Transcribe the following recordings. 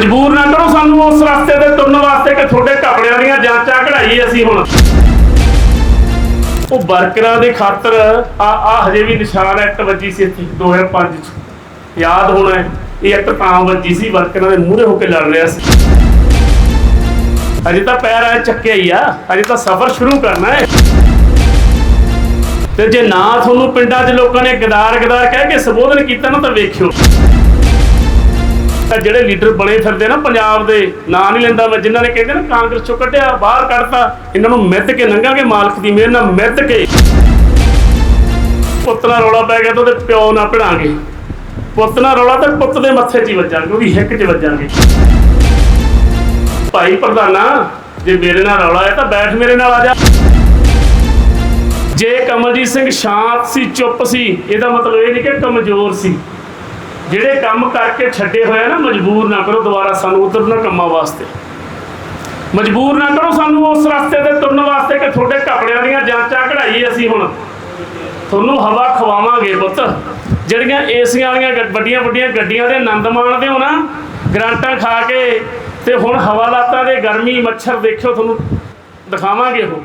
ਮਜਬੂਰ ਨਾ ਕਰੋ ਸਾਨੂੰ ਉਸ ਰਸਤੇ ਤੇ ਤੁਰਨ ਵਾਸਤੇ ਕਿ ਤੁਹਾਡੇ ਕਪੜਿਆਂ ਦੀਆਂ ਜਾਂਚਾਂ ਕਢਾਈਏ ਅਸੀਂ ਹੁਣ। ਉਹ ਵਰਕਰਾਂ ਦੇ ਖਾਤਰ ਆ ਆ ਹਜੇ ਵੀ ਨਿਸ਼ਾਨ ਐਕਟ ਵੱਜੀ ਸੀ ਇੱਥੇ 2005 ਚ। ਯਾਦ ਹੋਣਾ ਇਹ ਐਕਟ ਤਾਂ ਵੱਜੀ ਸੀ, ਵਰਕਰਾਂ ਦੇ ਮੂਹਰੇ ਹੋ ਕੇ ਲੜ ਰਿਹਾ ਸੀ। ਅਜੇ ਤਾਂ ਪੈਰ ਆ ਚੱਕਿਆ ਹੀ ਆ, ਅਜੇ ਤਾਂ ਸਫ਼ਰ ਸ਼ੁਰੂ ਕਰਨਾ ਹੈ। ਤੇ ਜੇ ਨਾ ਤੁਹਾਨੂੰ ਪਿੰਡਾਂ 'ਚ ਲੋਕਾਂ ਨੇ ਗਦਾਰ ਗਦਾਰ ਕਹਿ ਕੇ ਸੰਬੋਧਨ ਕੀਤਾ ਨਾ ਤਾਂ ਵੇਖਿਓ। ਜਿਹੜੇ ਲੀਡਰ ਬਣੇ ਫਿਰਦੇ ਨਾ ਪੰਜਾਬ ਦੇ, ਨਾਂ ਨਹੀਂ ਲੈਂਦਾ ਮੈਂ ਜਿਨ੍ਹਾਂ ਨੇ ਕਹਿੰਦੇ ਨਾ ਕਾਂਗਰਸ ਚੋਂ ਕੱਢਿਆ, ਬਾਹਰ ਕੱਢਤਾ, ਇਹਨਾਂ ਨੂੰ ਮਿੱਧ ਕੇ ਲੰਘਾਂਗੇ ਮਾਲਕ ਦੀ ਮਿਹਰ ਨਾਲ ਮਿੱਧ ਕੇ। ਪੁੱਤ ਨਾਲ ਰੌਲਾ ਪੈ ਗਿਆ ਤਾਂ ਉਹਦੇ ਪਿਓ ਨਾਲ ਭਿੜਾਂਗੇ। ਪੁੱਤ ਨਾਲ ਰੌਲਾ ਤਾਂ ਪੁੱਤ ਦੇ ਮੱਥੇ 'ਚ ਹੀ ਵੱਜਾਂਗੇ ਉਹਦੀ ਹਿੱਕ 'ਚ ਵੱਜਾਂਗੇ। ਭਾਈ ਪ੍ਰਧਾਨਾ, ਜੇ ਮੇਰੇ ਨਾਲ ਰੌਲਾ ਹੈ ਤਾਂ ਬੈਠ ਮੇਰੇ ਨਾਲ ਆ ਜਾ। ਜੇ ਕਮਲਜੀਤ ਸਿੰਘ ਸ਼ਾਂਤ ਸੀ, ਚੁੱਪ ਸੀ, ਇਹਦਾ ਮਤਲਬ ਇਹ ਨਹੀਂ ਕਿ ਕਮਜ਼ੋਰ ਸੀ। ਜਿਹੜੇ ਕੰਮ ਕਰਕੇ ਛੱਡੇ ਹੋਏ ਨਾ, ਮਜਬੂਰ ਨਾ ਕਰੋ ਦੁਬਾਰਾ ਸਾਨੂੰ ਉਧਰ ਨਾ ਕੰਮਾਂ ਵਾਸਤੇ। ਮਜਬੂਰ ਨਾ ਕਰੋ ਸਾਨੂੰ ਉਸ ਰਸਤੇ ਤੇ ਤੁਰਨ ਵਾਸਤੇ ਕਿ ਤੁਹਾਡੇ ਕਪੜਿਆਂ ਦੀਆਂ ਜਾਂਚਾਂ ਕਢਾਈਏ ਅਸੀਂ ਹੁਣ। ਤੁਹਾਨੂੰ ਹਵਾ ਖਵਾਵਾਂਗੇ ਪੁੱਤ। ਜਿਹੜੀਆਂ ਏਸੀਆਂ ਵਾਲੀਆਂ ਵੱਡੀਆਂ ਵੱਡੀਆਂ ਗੱਡੀਆਂ ਦੇ ਆਨੰਦ ਮਾਣਦੇ ਹੋ ਨਾ, ਗਰਾਂਟਾਂ ਖਾ ਕੇ ਤੇ ਹੁਣ ਹਵਾਲਾਤਾਂ ਦੇ ਗਰਮੀ ਮੱਛਰ ਦੇਖਿਓ, ਤੁਹਾਨੂੰ ਦਿਖਾਵਾਂਗੇ ਉਹ।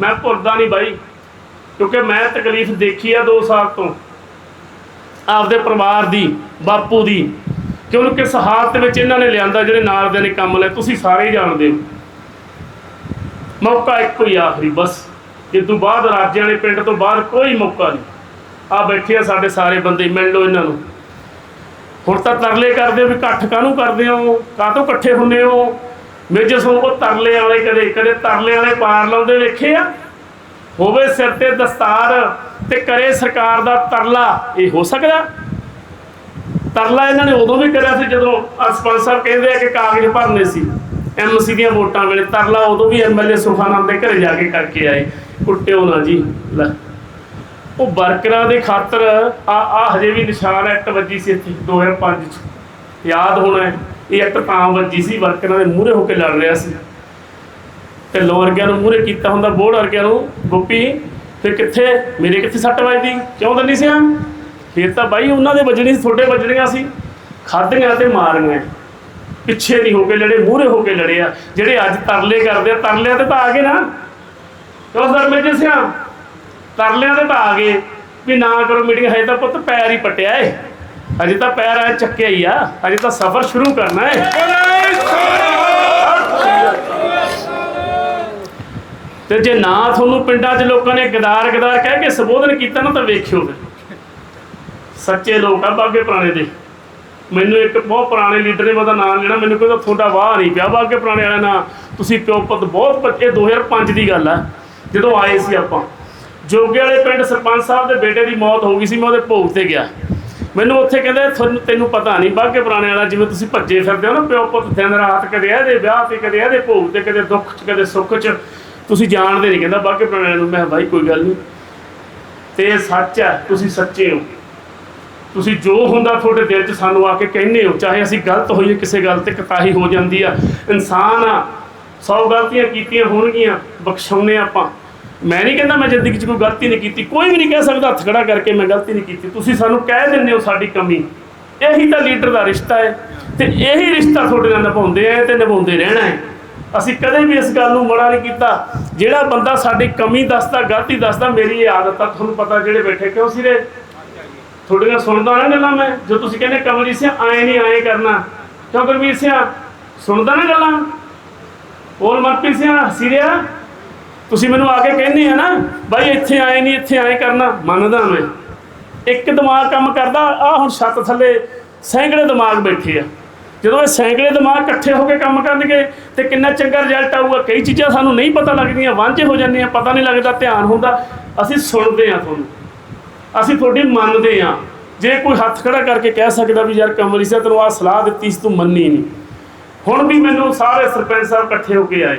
ਮੈਂ ਭੁੱਲਦਾ ਨਹੀਂ ਬਾਈ, ਕਿਉਂਕਿ ਮੈਂ ਤਕਲੀਫ ਦੇਖੀ ਆ 2 ਸਾਲ ਤੋਂ। ਆਪਦੇ ਪਰਿਵਾਰ ਦੀ, ਬਾਪੂ ਦੀ ਕਿ ਉਹਨੂੰ ਕਿਸ ਹਾਲਤ ਵਿੱਚ ਇਹਨਾਂ ਨੇ ਲਿਆਂਦਾ ਜਿਹੜੇ ਨਾਲ ਦੇ ਨੇ ਕੰਮ ਲੈ, ਤੁਸੀਂ ਸਾਰੇ ਜਾਣਦੇ ਹੋ। ਮੌਕਾ ਇੱਕੋ ਹੀ ਆਖਰੀ, ਬਸ। ਇਹ ਤੋਂ ਬਾਅਦ ਰਾਜਿਆਂ ਦੇ ਪਿੰਡ ਤੋਂ ਬਾਹਰ ਕੋਈ ਮੌਕਾ ਨਹੀਂ। ਆ ਬੈਠੇ ਆ ਸਾਡੇ ਸਾਰੇ ਬੰਦੇ, ਮਿਲ ਲਓ ਇਹਨਾਂ ਨੂੰ। ਹੁਣ ਤਾਂ ਤਰਲੇ ਕਰਦੇ ਹੋ ਵੀ ਇਕੱਠ ਕਾਹਨੂੰ ਕਰਦੇ ਹੋ? ਕਾਹਤੋਂ ਇਕੱਠੇ ਹੁੰਨੇ ਹੋ? ਮੇਜਰ ਸਿੰਘ ਉਹ ਤਰਲੇ ਵਾਲੇ ਕਦੇ ਕਦੇ ਤਰਲੇ ਵਾਲੇ ਪਾਰ ਲਾਉਂਦੇ ਵੇਖੇ ਆ? ਹੋਵੇ ਸਿਰ ਤੇ ਦਸਤਾਰ ਤੇ ਕਰੇ ਸਰਕਾਰ ਦਾ ਤਰਲਾ। ਇਹ ਹੋ ਸਕਦਾ? ਤਰਲਾ ਇਹਨਾਂ ਨੇ ਉਦੋਂ ਵੀ ਕਰਿਆ ਸੀ ਜਦੋਂ ਆਹ ਸਾਹਿਬ ਕਹਿੰਦੇ ਆ ਕਿ ਕਾਗਜ਼ ਭਰਨੇ ਸੀ। ਐਮਸੀ ਦੀਆਂ ਵੋਟਾਂ ਵੇਲੇ ਤਰਲਾ ਉਦੋਂ ਵੀ ਐਮਐਲਏ ਸੁਖਾਨੰਦ ਦੇ ਘਰੇ ਜਾ ਕੇ ਕਰਕੇ ਆਏ। ਕੁੱਟਿਓ ਨਾ ਜੀ ਲੈ। ਉਹ ਵਰਕਰਾਂ ਦੇ ਖਾਤਰ ਆ ਆ ਹਜੇ ਵੀ ਨਿਸ਼ਾਨ ਐਕਟ ਵੱਜੀ ਸੀ ਇੱਥੇ 2005 ਚ। ਯਾਦ ਹੋਣਾ ਹੈ, ਇਹ ਐਕਟ ਤਾਂ ਵੱਜੀ ਸੀ ਵਰਕਰਾਂ ਦੇ ਮੂਹਰੇ ਹੋ ਕੇ ਲੜ ਰਿਹਾ ਸੀ। ਤੇ ਲੋ ਨੂੰ ਮੂਹਰੇ ਕੀਤਾ ਹੁੰਦਾ ਬੋੜ ਵਰਗਿਆਂ ਨੂੰ ਗੋਪੀ ਫਿਰ ਕਿੱਥੇ? ਮੇਰੇ ਕਿੱਥੇ ਸੱਟ ਵੱਜਦੀ? ਕਿਉਂ ਦੰਦੀ ਸਿਆ ਫਿਰ ਤਾਂ ਬਾਈ ਉਹਨਾਂ ਦੇ ਵੱਜਣੀ ਸੀ, ਤੁਹਾਡੇ ਵੱਜਣੀਆਂ ਸੀ। ਖਾਧੀਆਂ ਤੇ ਮਾਰੀਆਂ। ਪਿੱਛੇ ਨਹੀਂ ਹੋ ਕੇ ਲੜੇ, ਮੂਹਰੇ ਹੋ ਕੇ ਲੜੇ ਆ। ਜਿਹੜੇ ਅੱਜ ਤਰਲੇ ਕਰਦੇ ਆ, ਤਰਲਿਆਂ ਤੇ ਤਾਂ ਆ ਗਏ ਨਾ। ਕਿਉਂ ਸਰ ਮੇਜਰ ਸਿਆ ਤਰਲਿਆਂ ਤੇ ਤਾਂ ਆ ਗਏ। ਵੀ ਨਾ ਕਰੋ ਮੀਟਿੰਗ, ਹਜੇ ਤਾਂ ਪੁੱਤ ਪੈਰ ਹੀ ਪਟਿਆ ਏ। ਅਜੇ ਤਾਂ ਪੈਰ ਆ ਚੱਕਿਆ ਹੀ ਆ। ਅਜੇ ਤਾਂ ਸਫ਼ਰ ਸ਼ੁਰੂ ਕਰਨਾ ਏ। ਤੇ ਜੇ ਨਾ ਤੁਹਾਨੂੰ ਪਿੰਡਾਂ 'ਚ ਲੋਕਾਂ ਨੇ ਗਦਾਰ ਗਦਾਰ ਕਹਿ ਕੇ ਸੰਬੋਧਨ ਕੀਤਾ ਨਾ ਤਾਂ ਵੇਖਿਓ ਸੱਚੇ ਲੋਕ ਆ ਬਾਗੇ ਪੁਰਾਣੇ ਦੇ। ਮੈਨੂੰ ਇੱਕ ਬਹੁਤ ਪੁਰਾਣੇ ਲੀਡਰ ਨੇ ਉਹਦਾ ਨਾਮ ਲੈਣਾ, ਮੈਨੂੰ ਕਹਿੰਦਾ ਤੁਹਾਡਾ ਵਾਹ ਨਹੀਂ ਪਿਆ ਬਾਗੇ ਪੁਰਾਣੇ ਵਾਲਾ ਨਾਂ ਤੁਸੀਂ ਪਿਓ ਪੁੱਤ ਬਹੁਤ ਬੱਚੇ 2005 ਦੀ ਗੱਲ ਆ, ਜਦੋਂ ਆਏ ਸੀ ਆਪਾਂ। ਜੋਗੇ ਵਾਲੇ ਪਿੰਡ ਸਰਪੰਚ ਸਾਹਿਬ ਦੇ ਬੇਟੇ ਦੀ ਮੌਤ ਹੋ ਗਈ ਸੀ, ਮੈਂ ਉਹਦੇ ਭੋਗ ਤੇ ਗਿਆ। ਮੈਨੂੰ ਉੱਥੇ ਕਹਿੰਦੇ, ਤੁਹਾਨੂੰ, ਤੈਨੂੰ ਪਤਾ ਨਹੀਂ ਬਾਗੇ ਪੁਰਾਣੇ ਵਾਲਾ ਜਿਵੇਂ ਤੁਸੀਂ ਭੱਜੇ ਫਿਰਦੇ ਹੋ ਨਾ ਪਿਓ ਪੁੱਤ, ਦਿਨ ਰਾਤ ਕਦੇ ਇਹਦੇ ਵਿਆਹ ਤੇ, ਕਦੇ ਇਹਦੇ ਭੋਗ ਤੇ, ਕਦੇ ਦੁੱਖ 'ਚ, ਕਦੇ ਸੁੱਖ 'ਚ ਤੁਸੀਂ ਜਾਣਦੇ ਨਹੀਂ, ਕਹਿੰਦਾ ਬਾਗੇ ਪੁਰਾਣੇ ਨੂੰ ਮੈਂ ਕਿਹਾ ਭਾਈ ਕੋਈ ਗੱਲ ਨਹੀਂ। ਤੇ ਇਹ ਸੱਚ ਹੈ, ਤੁਸੀਂ ਸੱਚੇ ਹੋ। ਤੁਸੀਂ ਜੋ ਹੁੰਦਾ ਤੁਹਾਡੇ ਦਿਲ 'ਚ ਸਾਨੂੰ ਆ ਕੇ ਕਹਿੰਦੇ ਹੋ, ਚਾਹੇ ਅਸੀਂ ਗਲਤ ਹੋਈਏ ਕਿਸੇ ਗੱਲ ਤੇ ਕਤਾਹੀ ਹੋ ਜਾਂਦੀ ਆ। ਇਨਸਾਨ ਆ, ਸੌ ਗਲਤੀਆਂ ਕੀਤੀਆਂ ਹੋਣਗੀਆਂ ਬਖਸ਼ਾਉਨੇ ਆਪਾਂ। ਮੈਂ ਨਹੀਂ ਕਹਿੰਦਾ ਮੈਂ ਜ਼ਿੰਦਗੀ 'ਚ ਕੋਈ ਗਲਤੀ ਨਹੀਂ ਕੀਤੀ, ਕੋਈ ਵੀ ਨਹੀਂ ਕਹਿ ਸਕਦਾ, ਹੱਥ ਖੜਾ ਕਰਕੇ ਮੈਂ ਗਲਤੀ ਨਹੀਂ ਕੀਤੀ। ਤੁਸੀਂ ਸਾਨੂੰ ਕਹਿ ਦਿੰਦੇ ਹੋ ਸਾਡੀ ਕਮੀ। ਇਹੀ ਤਾਂ ਲੀਡਰ ਦਾ ਰਿਸ਼ਤਾ ਹੈ। ਤੇ ਇਹੀ ਰਿਸ਼ਤਾ ਤੁਹਾਡੇ ਨਾਲ ਨਿਭਾਉਂਦੇ ਆ ਤੇ ਨਿਭਾਉਂਦੇ ਰਹਿਣਾ ਹੈ। ਅਸੀਂ ਕਦੇ ਵੀ ਇਸ ਗੱਲ ਨੂੰ ਮੜਾ ਨਹੀਂ ਕੀਤਾ। ਜਿਹੜਾ ਬੰਦਾ ਸਾਡੀ ਕਮੀ ਦੱਸਦਾ, ਗਲਤੀ ਦੱਸਦਾ, ਮੇਰੀ ਇਹ ਆਦਤ ਆ, ਤੁਹਾਨੂੰ ਪਤਾ ਜਿਹੜੇ ਬੈਠੇ ਕਿਉਂ ਸੀ ਸਿਰੇ ਤੁਹਾਡੀਆਂ ਸੁਣਦਾ ਨਾ ਗੱਲਾਂ ਮੈਂ, ਜੋ ਤੁਸੀਂ ਕਹਿੰਦੇ ਕਮਲੀ ਸਿਆ, ਆਏ ਨਹੀਂ, ਆਏ ਕਰਨਾ। ਕਿਉਂ ਗੁਰਮੀਤ ਸਿਆ? ਸੁਣਦਾ ਨਾ ਗੱਲਾਂ? ਹੋਰ ਮਨਪ੍ਰੀਤ ਸਿਆ ਸਿਰਿਆ ਤੁਸੀਂ ਮੈਨੂੰ ਆ ਕੇ ਕਹਿੰਦੇ ਆ ਨਾ, ਬਾਈ ਇੱਥੇ ਆਏ ਨਹੀਂ, ਇੱਥੇ ਆਏ ਕਰਨਾ। ਮੰਨਦਾ ਮੈਂ। ਇੱਕ ਦਿਮਾਗ ਕੰਮ ਕਰਦਾ ਆ ਹੁਣ ਛੱਤ ਥੱਲੇ ਸੈਂਕੜੇ ਦਿਮਾਗ ਬੈਠੇ ਆ। ਜਦੋਂ ਇਹ ਸੈਂਕੜੇ ਦਿਮਾਗ ਇਕੱਠੇ ਹੋ ਕੇ ਕੰਮ ਕਰਨਗੇ ਤੇ ਕਿੰਨਾ ਚੰਗਾ ਰਿਜ਼ਲਟ ਆਊਗਾ, ਕਈ ਚੀਜ਼ਾਂ ਸਾਨੂੰ ਨਹੀਂ ਪਤਾ ਲੱਗਦੀਆਂ, ਵਾਂਝੇ ਹੋ ਜਾਂਦੀਆਂ ਪਤਾ ਨਹੀਂ ਲੱਗਦਾ, ਧਿਆਨ ਹੁੰਦਾ। ਅਸੀਂ ਸੁਣਦੇ ਆ ਤੁਹਾਨੂੰ। ਅਸੀਂ ਤੁਹਾਡੀ ਮੰਨਦੇ ਆ। ਜੇ ਕੋਈ ਹੱਥ ਖੜਾ ਕਰਕੇ ਕਹਿ ਸਕਦਾ ਵੀ ਯਾਰ ਕਮਲੀ ਸਾਹਿਬ ਤੈਨੂੰ ਆ ਸਲਾਹ ਦਿੱਤੀ ਸੀ, ਤੂੰ ਮੰਨੀ ਨਹੀਂ। ਹੁਣ ਵੀ ਮੈਨੂੰ ਸਾਰੇ ਸਰਪੰਚ ਸਾਹਿਬ ਇਕੱਠੇ ਹੋ ਕੇ ਆਏ।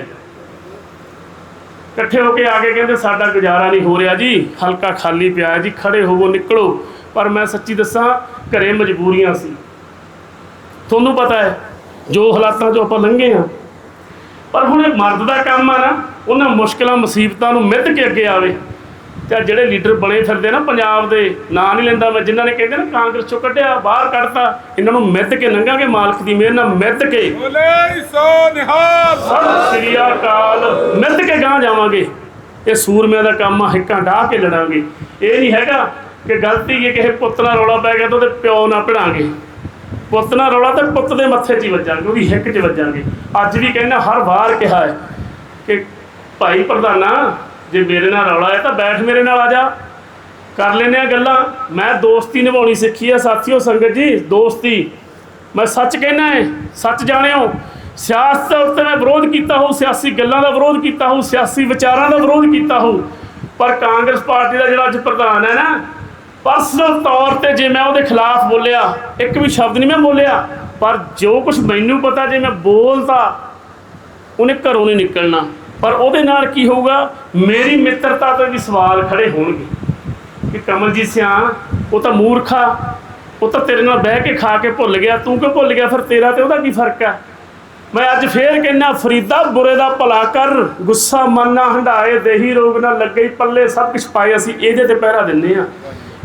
ਇਕੱਠੇ ਹੋ ਕੇ ਆ ਕੇ ਕਹਿੰਦੇ, ਸਾਡਾ ਗੁਜ਼ਾਰਾ ਨਹੀਂ ਹੋ ਰਿਹਾ ਜੀ। ਹਲਕਾ ਖਾਲੀ ਪਿਆ ਜੀ, ਖੜੇ ਹੋਵੋ, ਨਿਕਲੋ। ਪਰ ਮੈਂ ਸੱਚੀ ਦੱਸਾਂ, ਘਰੇ ਮਜਬੂਰੀਆਂ ਸੀ। ਤੁਹਾਨੂੰ ਪਤਾ ਹੈ ਜੋ ਹਾਲਾਤਾਂ 'ਚੋਂ ਆਪਾਂ ਲੰਘੇ ਆ ਪਰ ਹੁਣ ਇਹ ਮਰਦ ਦਾ ਕੰਮ ਆ ਨਾ ਉਹਨਾਂ ਮੁਸ਼ਕਲਾਂ ਮੁਸੀਬਤਾਂ ਨੂੰ ਮਿੱਧ ਕੇ ਅੱਗੇ ਆਵੇ। ਤੇ ਜਿਹੜੇ ਲੀਡਰ ਬਣੇ ਫਿਰਦੇ ਨਾ ਪੰਜਾਬ ਦੇ ਨਾਂ ਨਹੀਂ ਲੈਂਦਾ ਮੈਂ ਜਿਨ੍ਹਾਂ ਨੇ ਕਹਿੰਦੇ ਨਾ ਕਾਂਗਰਸ ਚੋਂ ਕੱਢਿਆ ਬਾਹਰ ਕੱਢਤਾ ਇਹਨਾਂ ਨੂੰ ਮਿੱਧ ਕੇ ਲੰਘਾਂਗੇ ਮਾਲਕ ਦੀ ਮਿਹਰ ਨਾਲ ਮਿੱਧ ਕੇ। ਬੋਲੇ ਸੋ ਨਿਹਾਲ। ਸਤਿ ਸ੍ਰੀ ਅਕਾਲ। ਮਿੱਧ ਕੇ ਗਾਂ ਜਾਵਾਂਗੇ। ਇਹ ਸੂਰਮਿਆਂ ਦਾ ਕੰਮ ਆ ਹਿੱਕਾਂ ਢਾਹ ਕੇ ਲੜਾਂਗੇ। ਇਹ ਨਹੀਂ ਹੈਗਾ ਕਿ ਗਲਤੀ ਹੈ ਕਿਸੇ ਪੁੱਤ ਨਾਲ ਰੌਲਾ ਪੈ ਗਿਆ ਤਾਂ ਉਹਦੇ ਪਿਓ ਨਾਲ ਭਿੜਾਂਗੇ ਪੁੱਤ ਨਾਲ ਰੌਲਾ ਤਾਂ ਪੁੱਤ ਦੇ ਮੱਥੇ 'ਚ ਹੀ ਵੱਜਾਂਗੇ ਉਹਦੀ ਹਿੱਕ 'ਚ ਵੱਜਾਂਗੇ। ਅੱਜ ਵੀ ਕਹਿੰਦਾ, ਹਰ ਵਾਰ ਕਿਹਾ ਹੈ ਕਿ ਭਾਈ ਪ੍ਰਧਾਨਾ, ਜੇ ਮੇਰੇ ਨਾਲ ਰੌਲਾ ਹੈ ਤਾਂ ਬੈਠ ਮੇਰੇ ਨਾਲ ਆ ਜਾ। ਕਰ ਲੈਨੇ ਆ ਗੱਲਾਂ। ਮੈਂ ਦੋਸਤੀ ਨਿਭਾਉਣੀ ਸਿੱਖੀ ਆ ਸਾਥੀਓ ਸੰਗਤ ਜੀ, ਦੋਸਤੀ। ਮੈਂ ਸੱਚ ਕਹਿਣਾ ਹੈ, ਸੱਚ ਜਾਣਿਓ, ਸਿਆਸਤ ਉੱਤੇ ਮੈਂ ਵਿਰੋਧ ਕੀਤਾ ਹੋਊ, ਸਿਆਸੀ ਗੱਲਾਂ ਦਾ ਵਿਰੋਧ ਕੀਤਾ ਹੋਊ, ਸਿਆਸੀ ਵਿਚਾਰਾਂ ਦਾ ਵਿਰੋਧ ਕੀਤਾ ਹੋਊ। ਪਰ ਕਾਂਗਰਸ ਪਾਰਟੀ ਦਾ ਜਿਹੜਾ ਅੱਜ ਪ੍ਰਧਾਨ ਹੈ ਨਾ ਪਰਸਨਲ ਤੌਰ ਤੇ ਜੇ ਮੈਂ ਉਹਦੇ ਖਿਲਾਫ ਬੋਲਿਆ, ਇੱਕ ਵੀ ਸ਼ਬਦ ਨਹੀਂ ਮੈਂ ਬੋਲਿਆ, ਪਰ ਜੋ ਕੁਝ ਮੈਨੂੰ ਪਤਾ, ਜੇ ਮੈਂ ਬੋਲਤਾ ਉਹਨੇ ਘਰੋਂ ਨਹੀਂ ਨਿਕਲਣਾ। ਪਰ ਉਹਦੇ ਨਾਲ ਕੀ ਹੋਊਗਾ? ਮੇਰੀ ਮਿੱਤਰਤਾ ਤੇ ਵੀ ਸਵਾਲ ਖੜੇ ਹੋਣਗੇ। ਕਿ ਕਮਲਜੀਤ ਸਿਆਂ ਉਹ ਤਾਂ ਮੂਰਖਾ, ਉਹ ਤਾਂ ਤੇਰੇ ਨਾਲ ਬਹਿ ਕੇ ਖਾ ਕੇ ਭੁੱਲ ਗਿਆ, ਤੂੰ ਕਿਉਂ ਭੁੱਲ ਗਿਆ? ਫਿਰ ਤੇਰਾ ਤੇ ਉਹਦਾ ਕੀ ਫ਼ਰਕ ਆ ਮੈਂ ਅੱਜ ਫੇਰ ਕਹਿੰਨਾ ਫਰੀਦਾ ਬੁਰੇ ਦਾ ਭਲਾ ਕਰ, ਗੁੱਸਾ ਮਨ ਨਾ ਹੰਡਾਏ ਦੇਹੀ ਰੋਗ ਨਾ ਲੱਗੇ, ਪੱਲੇ ਸਭ ਕੁਝ ਪਾਏ ਅਸੀਂ, ਇਹਦੇ ਤੇ ਪਹਿਰਾ ਦਿੰਨੇ ਆ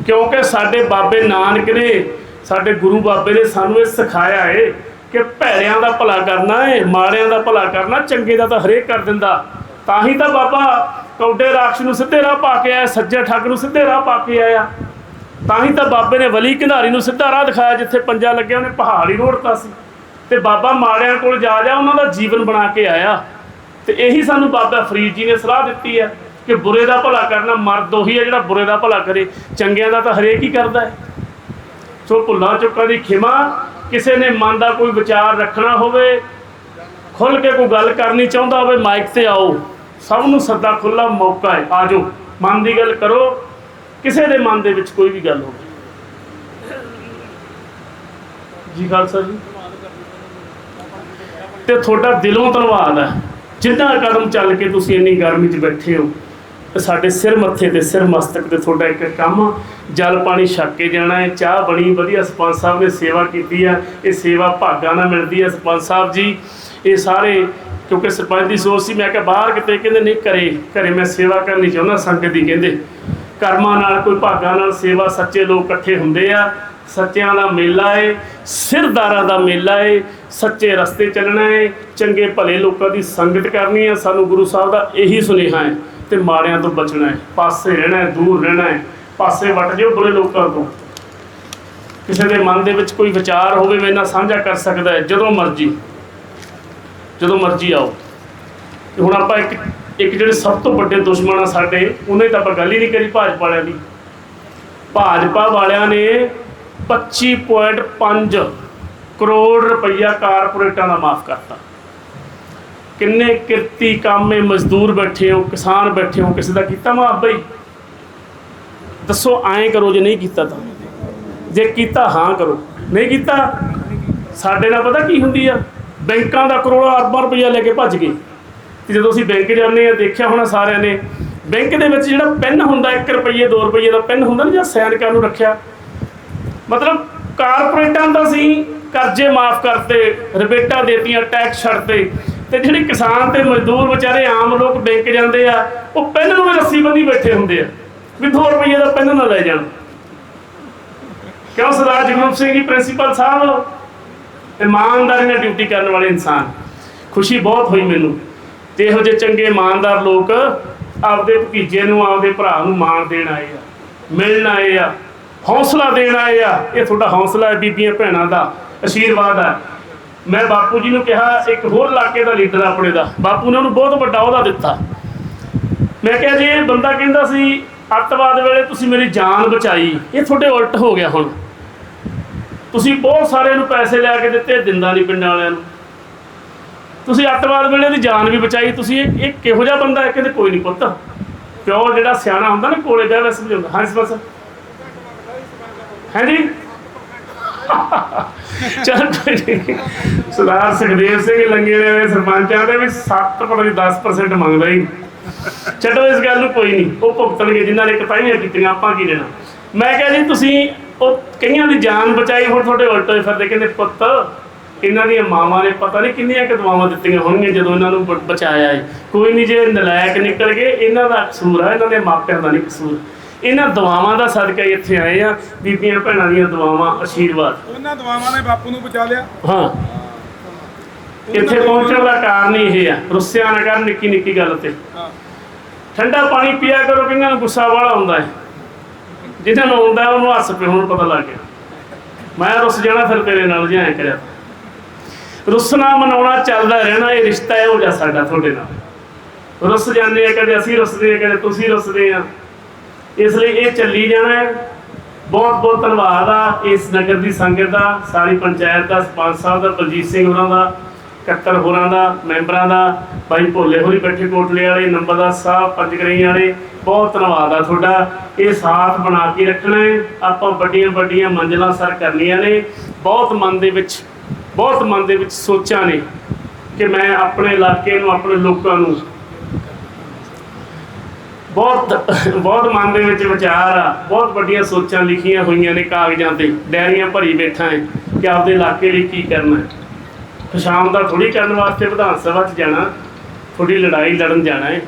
ਕਿਉਂਕਿ ਸਾਡੇ ਬਾਬੇ ਨਾਨਕ ਨੇ, ਸਾਡੇ ਗੁਰੂ ਬਾਬੇ ਨੇ ਸਾਨੂੰ ਇਹ ਸਿਖਾਇਆ ਏ ਕਿ ਭੈੜਿਆਂ ਦਾ ਭਲਾ ਕਰਨਾ ਏ, ਮਾੜਿਆਂ ਦਾ ਭਲਾ ਕਰਨਾ, ਚੰਗੇ ਦਾ ਤਾਂ ਹਰੇਕ ਕਰ ਦਿੰਦਾ। ਤਾਂ ਹੀ ਤਾਂ ਬਾਬਾ ਕੌਡੇ ਰਾਖਸ਼ ਨੂੰ ਸਿੱਧੇ ਰਾਹ ਪਾ ਕੇ ਆਇਆ, ਸੱਜੇ ਠੱਗ ਨੂੰ ਸਿੱਧੇ ਰਾਹ ਪਾ ਕੇ ਆਇਆ। ਤਾਂ ਹੀ ਤਾਂ ਬਾਬੇ ਨੇ ਵਲੀ ਕੰਧਾਰੀ ਨੂੰ ਸਿੱਧਾ ਰਾਹ ਦਿਖਾਇਆ, ਜਿੱਥੇ ਪੰਜਾ ਲੱਗਿਆ, ਉਹਨੇ ਪਹਾੜ ਹੀ ਰੋੜਤਾ ਸੀ। ਤੇ ਬਾਬਾ ਮਾੜਿਆਂ ਕੋਲ ਜਾ ਜਾ, ਉਹਨਾਂ ਦਾ ਜੀਵਨ ਬਣਾ ਕੇ ਆਇਆ। ਤੇ ਇਹੀ ਸਾਨੂੰ ਬਾਬਾ ਫਰੀਦ ਜੀ ਨੇ ਸਲਾਹ ਦਿੱਤੀ ਹੈ। ਕਿ ਬੁਰੇ ਦਾ ਭਲਾ ਕਰਨਾ ਮਰਦ ਉਹੀ ਹੈ ਜਿਹੜਾ ਬੁਰੇ ਦਾ ਭਲਾ ਕਰੇ। ਚੰਗਿਆਂ ਦਾ ਤਾਂ ਹਰੇਕ ਹੀ ਕਰਦਾ ਹੈ। ਸੋ ਭੁੱਲਾਂ ਚੁੱਕਾਂ ਦੀ ਖਿਮਾ ਕਿਸੇ ਨੇ ਮਨ ਦਾ ਕੋਈ ਵਿਚਾਰ ਰੱਖਣਾ ਹੋਵੇ, ਖੁੱਲ ਕੇ ਕੋਈ ਗੱਲ ਕਰਨੀ ਚਾਹੁੰਦਾ ਹੋਵੇ, ਮਾਈਕ ਤੇ ਆਓ। ਸਭ ਨੂੰ ਸੱਦਾ ਖੁੱਲਾ ਮੌਕਾ ਹੈ। ਆਜੋ ਮਨ ਦੀ ਗੱਲ ਕਰੋ। ਕਿਸੇ ਦੇ ਮਨ ਦੇ ਵਿੱਚ ਕੋਈ ਵੀ ਗੱਲ ਹੋਵੇ। ਜੀ ਖਾਲਸਾ ਜੀ। ਤੇ ਤੁਹਾਡਾ ਦਿਲੋਂ ਧੰਨਵਾਦ ਹੈ। ਜਿੰਨਾ ਕਦਮ ਚੱਲ ਕੇ ਤੁਸੀਂ ਇੰਨੀ ਗਰਮੀ 'ਚ ਬੈਠੇ ਹੋ ਸਾਡੇ ਸਿਰ ਮੱਥੇ ਤੇ ਸਿਰ ਮਸਤਕ ਤੇ ਤੁਹਾਡਾ ਇੱਕ ਕੰਮ ਆ, ਜਲ ਪਾਣੀ ਛੱਕ ਕੇ ਜਾਣਾ ਹੈ। ਚਾਹ ਬਣੀ ਵਧੀਆ ਸਰਪੰਚ ਸਾਹਿਬ ਨੇ ਸੇਵਾ ਕੀਤੀ ਆ। ਇਹ ਸੇਵਾ ਭਾਗਾਂ ਨਾਲ ਮਿਲਦੀ ਹੈ ਸਰਪੰਚ ਸਾਹਿਬ ਜੀ। ਇਹ ਸਾਰੇ ਕਿਉਂਕਿ ਸਰਪੰਚ ਦੀ ਸੋਚ ਸੀ ਮੈਂ ਕਿਹਾ ਬਾਹਰ ਕਿਤੇ ਕਹਿੰਦੇ ਨਹੀਂ ਘਰੇ ਘਰੇ ਮੈਂ ਸੇਵਾ ਕਰਨੀ ਚਾਹੁੰਦਾ ਸੰਗਤ ਦੀ ਕਹਿੰਦੇ। ਕਰਮਾਂ ਨਾਲ ਕੋਈ ਭਾਗਾਂ ਨਾਲ ਸੇਵਾ ਸੱਚੇ ਲੋਕ ਇਕੱਠੇ ਹੁੰਦੇ ਆ। ਸੱਚਿਆਂ ਦਾ ਮੇਲਾ ਏ ਸਿਰਦਾਰਾਂ ਦਾ ਮੇਲਾ ਏ। ਸੱਚੇ ਰਸਤੇ ਚੱਲਣਾ ਏ। ਚੰਗੇ ਭਲੇ ਲੋਕਾਂ ਦੀ ਸੰਗਤ ਕਰਨੀ ਹੈ ਸਾਨੂੰ ਗੁਰੂ ਸਾਹਿਬ ਦਾ ਇਹੀ ਸੁਨੇਹਾ ਹੈ ਤੇ ਮਾੜਿਆਂ ਤੋਂ ਬਚਣਾ ਹੈ, ਪਾਸੇ ਰਹਿਣਾ ਹੈ, ਦੂਰ ਰਹਿਣਾ ਹੈ, ਪਾਸੇ ਵਟ ਜਿਓ ਬੁਰੇ ਲੋਕਾਂ ਤੋਂ। ਕਿਸੇ ਦੇ ਮਨ ਦੇ ਵਿੱਚ ਕੋਈ ਵਿਚਾਰ ਹੋਵੇ ਮੇਰੇ ਨਾਲ ਸਾਂਝਾ ਕਰ ਸਕਦਾ ਹੈ, ਜਦੋਂ ਮਰਜ਼ੀ ਜਦੋਂ ਮਰਜ਼ੀ ਆਓ। ਤੇ ਹੁਣ ਆਪਾਂ ਇੱਕ ਇੱਕ ਜਿਹੜੇ ਸਭ ਤੋਂ ਵੱਡੇ ਦੁਸ਼ਮਣ ਆ ਸਾਡੇ, ਉਹਨੇ ਤਾਂ ਆਪਾਂ ਗੱਲ ਹੀ ਨਹੀਂ ਕਰੀ ਭਾਜਪਾ ਵਾਲਿਆਂ ਦੀ। ਭਾਜਪਾ ਵਾਲਿਆਂ ਨੇ 25.5 ਕਰੋੜ ਰੁਪਈਆ ਕਾਰਪੋਰੇਟਾਂ ਦਾ ਮਾਫ ਕਰਤਾ। ਕਿੰਨੇ ਕਿਰਤੀ ਕਾਮੇ ਮਜ਼ਦੂਰ ਬੈਠੇ ਹੋ, ਕਿਸਾਨ ਬੈਠੇ ਹੋ, ਕਿਸੇ ਦਾ ਕੀਤਾ ਮਾਫ ਬਈ? ਦੱਸੋ, ਐਂ ਕਰੋ ਜੇ ਨਹੀਂ ਕੀਤਾ ਤਾਂ। ਜੇ ਕੀਤਾ ਹਾਂ ਕਰੋ, ਨਹੀਂ ਕੀਤਾ ਸਾਡੇ ਨਾਲ ਪਤਾ ਕੀ ਹੁੰਦੀ ਆ? ਬੈਂਕਾਂ ਦਾ ਕਰੋੜਾਂ ਅਰਬਾਂ ਰੁਪਈਆ ਲੈ ਕੇ ਭੱਜ ਗਏ। ਤੇ ਜਦੋਂ ਅਸੀਂ ਬੈਂਕ ਜਾਂਦੇ ਆ, ਦੇਖਿਆ ਹੋਣਾ ਸਾਰਿਆਂ ਨੇ, ਬੈਂਕ ਦੇ ਵਿੱਚ ਜਿਹੜਾ ਪਿੰਨ ਹੁੰਦਾ 1 ਰੁਪਈਏ 2 ਰੁਪਈਏ ਦਾ ਪਿੰਨ ਹੁੰਦਾ ਨਾ ਜਿਹੜਾ ਸੈਨਿਕਾਂ ਨੂੰ ਰੱਖਿਆ। ਮਤਲਬ ਕਾਰਪੋਰੇਟਾਂ ਦਾ ਸੀ, ਕਰਜ਼ੇ ਮਾਫ ਕਰਤੇ, ਰਿਬੇਟਾਂ ਦੇਤੀਆਂ, ਟੈਕਸ ਛੱਡਤੇ। ਤੇ ਜਿਹੜੇ ਕਿਸਾਨ ਤੇ ਮਜ਼ਦੂਰ ਵਿਚਾਰੇ ਆਮ ਲੋਕ ਬੈਂਕ ਜਾਂਦੇ ਆ, ਉਹ ਪੈਨ ਨੂੰ ਰੱਸੀ ਬੰਨੀ ਬੈਠੇ ਹੁੰਦੇ ਆ, ਵੀ 2 ਰੁਪਈਏ ਦਾ ਪੈਨ ਨਾ ਲੈ ਜਾਣ। ਕਿਉਂ ਸਰਦਾਰ ਜਗਰੂਪ ਸਿੰਘ ਜੀ, ਪ੍ਰਿੰਸੀਪਲ ਸਾਹਿਬ? ਇਮਾਨਦਾਰੀ ਨਾਲ ਡਿਊਟੀ ਕਰਨ ਵਾਲੇ ਇਨਸਾਨ। ਖੁਸ਼ੀ ਬਹੁਤ ਹੋਈ ਮੈਨੂੰ ਤੇ ਇਹੋ ਜਿਹੇ ਚੰਗੇ ਇਮਾਨਦਾਰ ਲੋਕ ਆਪਦੇ ਭਤੀਜੇ ਨੂੰ, ਆਪਦੇ ਭਰਾ ਨੂੰ ਮਾਣ ਦੇਣ ਆਏ ਆ, ਮਿਲਣ ਆਏ ਆ, ਹੌਸਲਾ ਦੇਣ ਆਏ ਆ। ਇਹ ਤੁਹਾਡਾ ਹੌਸਲਾ ਹੈ ਬੀਬੀਆਂ, ਭੈਣਾਂ ਦਾ ਆਸ਼ੀਰਵਾਦ ਹੈ ਮੈਂ ਬਾਪੂ ਜੀ ਨੂੰ ਕਿਹਾ, ਇੱਕ ਹੋਰ ਇਲਾਕੇ ਦਾ ਲੀਡਰ ਆਪਣੇ ਦਾ। ਬਾਪੂ ਨੇ ਉਹਨੂੰ ਬਹੁਤ ਵੱਡਾ ਅਹੁਦਾ ਦਿੱਤਾ। ਮੈਂ ਕਿਹਾ ਜੀ, ਇਹ ਬੰਦਾ ਕਹਿੰਦਾ ਸੀ, ਅੱਤਵਾਦ ਵੇਲੇ ਤੁਸੀਂ ਮੇਰੀ ਜਾਨ ਬਚਾਈ। ਇਹ ਤੁਹਾਡੇ ਉਲਟ ਹੋ ਗਿਆ ਹੁਣ। ਤੁਸੀਂ ਬਹੁਤ ਸਾਰਿਆਂ ਨੂੰ ਪੈਸੇ ਲਿਆ ਕੇ ਦਿੱਤੇ, ਦਿੰਦਾ ਨਹੀਂ ਪਿੰਡਾਂ ਵਾਲਿਆਂ ਨੂੰ। ਤੁਸੀਂ ਅੱਤਵਾਦ ਵੇਲੇ ਦੀ ਜਾਨ ਵੀ ਬਚਾਈ। ਤੁਸੀਂ ਇਹ ਕਿਹੋ ਜਿਹਾ ਬੰਦਾ ਹੈ? ਕਹਿੰਦੇ ਕੋਈ ਨਹੀਂ ਪੁੱਤ। ਪਿਓ ਜਿਹੜਾ ਸਿਆਣਾ ਹੁੰਦਾ ਨਾ, ਕੋਲੇ ਬਹਿ ਵੈਸੇ ਸਮਝਾਉਂਦਾ। ਹਾਂ ਬਸ। ਹੈ ਚਲ ਸਰਦਾਰ ਸੁਖਦੇਵ ਸਿੰਘ ਲੰਗੇ ਨੇ ਸਰਪੰਚਾਂ ਦੇ ਵੀ 7 ਪਤਾ ਨਹੀਂ 10% ਮੰਗਦਾ ਹੀ ਛੱਡੋ ਇਸ ਗੱਲ ਨੂੰ, ਕੋਈ ਨਹੀਂ ਉਹ ਭੁਗਤਣਗੇ, ਜਿਨ੍ਹਾਂ ਨੇ ਕਤਾਈਆਂ ਕੀਤੀਆਂ, ਆਪਾਂ ਕੀ ਲੈਣਾ ਮੈਂ ਕਿਹਾ ਜੀ, ਤੁਸੀਂ ਉਹ ਕਈਆਂ ਦੀ ਜਾਨ ਬਚਾਈ, ਹੁਣ ਤੁਹਾਡੇ ਉਲਟ ਫਿਰਦੇ। ਕਹਿੰਦੇ, ਪੁੱਤ, ਇਹਨਾਂ ਦੀਆਂ ਮਾਵਾਂ ਨੇ ਪਤਾ ਨਹੀਂ ਕਿੰਨੀਆਂ ਕੁ ਦਿੱਤੀਆਂ ਹੋਣਗੀਆਂ ਜਦੋਂ ਇਹਨਾਂ ਨੂੰ ਬਚਾਇਆ ਹੈ ਕੋਈ ਨਹੀਂ ਜੇ ਨਲਾਇਕ ਨਿਕਲ ਗਏ, ਇਹਨਾਂ ਦਾ ਕਸੂਰ ਆ, ਇਹਨਾਂ ਦੇ ਮਾਪਿਆਂ ਦਾ ਨਹੀਂ ਕਸੂਰ। ਇਹਨਾਂ ਦੁਆਵਾਂ ਦਾ ਸਦਕਾ ਹੀ ਇੱਥੇ ਆਏ ਆ। ਬੀਬੀਆਂ ਭੈਣਾਂ ਦੀਆਂ ਦੁਆਵਾਂ ਆਸ਼ੀਰਵਾਦ ਉਹਨਾਂ ਦੁਆਵਾਂ ਨੇ ਬਾਪੂ ਨੂੰ ਬਚਾ ਲਿਆ। ਹਾਂ। ਇੱਥੇ ਪਹੁੰਚਣ ਦਾ ਕਾਰਨ ਇਹ ਆ। ਰੁੱਸਿਆ ਨਾ ਕਰ ਨਿੱਕੀ ਨਿੱਕੀ ਗੱਲ ਤੇ। ਠੰਡਾ ਪਾਣੀ ਪੀਆ ਕਰੋ ਕਈਆਂ ਨੂੰ ਗੁੱਸਾ ਵਾਲਾ ਆਉਂਦਾ ਹੈ। ਜਿਹਨਾਂ ਨੂੰ ਆਉਂਦਾ ਉਹਨੂੰ ਹੱਸ ਪੇ ਹੁਣ ਪਤਾ ਲੱਗ ਗਿਆ। ਮੈਂ ਰੁੱਸ ਜਾਣਾ ਫਿਰ ਤੇਰੇ ਨਾਲ ਜਿਹਾ ਕਰਿਆ। ਰੁੱਸਣਾ ਮਨਾਉਣਾ ਚੱਲਦਾ ਰਹਿਣਾ ਇਹ ਰਿਸ਼ਤਾ ਇਹੋ ਜਿਹਾ ਸਾਡਾ ਤੁਹਾਡੇ ਨਾਲ। ਰੁੱਸ ਜਾਂਦੇ ਆ ਕਦੇ ਅਸੀਂ ਰੁੱਸਦੇ ਆ ਕਦੇ ਤੁਸੀਂ ਰੁੱਸਦੇ ਆ। ਇਸ ਲਈ ਇਹ ਚੱਲੀ ਜਾਣਾ ਹੈ। ਬਹੁਤ ਬਹੁਤ ਧੰਨਵਾਦ ਆ ਇਸ ਨਗਰ ਦੀ ਸੰਗਤ ਦਾ, ਸਾਰੀ ਪੰਚਾਇਤ ਦਾ, ਸਰਪੰਚ ਸਾਹਿਬ ਦਾ, ਬਲਜੀਤ ਸਿੰਘ ਹੋਰਾਂ ਦਾ, ਕੱਤਰ ਹੋਰਾਂ ਦਾ, ਮੈਂਬਰਾਂ ਦਾ, ਬਾਈ ਭੋਲੇ ਹੋਰੀ ਬੈਠੇ ਕੋਟਲੇ ਵਾਲੇ ਨੰਬਰਦਾਰ ਸਾਹਿਬ ਪੰਜਗਰਈ ਵਾਲੇ, ਬਹੁਤ ਧੰਨਵਾਦ ਆ ਤੁਹਾਡਾ। ਇਹ ਸਾਥ ਬਣਾ ਕੇ ਰੱਖਣਾ ਹੈ। ਆਪਾਂ ਵੱਡੀਆਂ ਵੱਡੀਆਂ ਮੰਜ਼ਿਲਾਂ ਸਰ ਕਰਨੀਆਂ ਨੇ। ਬਹੁਤ ਮਨ ਦੇ ਵਿੱਚ, ਬਹੁਤ ਮਨ ਦੇ ਵਿੱਚ ਸੋਚਾਂ ਨੇ ਕਿ ਮੈਂ ਆਪਣੇ ਇਲਾਕੇ ਨੂੰ, ਆਪਣੇ ਲੋਕਾਂ ਨੂੰ ਬਹੁਤ ਬਹੁਤ ਮਨ ਦੇ ਵਿੱਚ ਵਿਚਾਰ ਆ। ਬਹੁਤ ਵੱਡੀਆਂ ਸੋਚਾਂ ਲਿਖੀਆਂ ਹੋਈਆਂ ਨੇ ਕਾਗਜ਼ਾਂ ਤੇ। ਡਾਇਰੀਆਂ ਭਰੀ ਬੈਠਾ ਹੈ ਕਿ ਆਪਦੇ ਇਲਾਕੇ ਲਈ ਕੀ ਕਰਨਾ ਹੈ ਫਿਰ ਸ਼ਾਮ ਦਾ ਥੋੜੀ ਕਰਨ ਵਾਸਤੇ ਵਿਧਾਨ ਸਭਾ 'ਚ ਜਾਣਾ। ਥੋੜੀ ਲੜਾਈ ਲੜਨ ਜਾਣਾ ਹੈ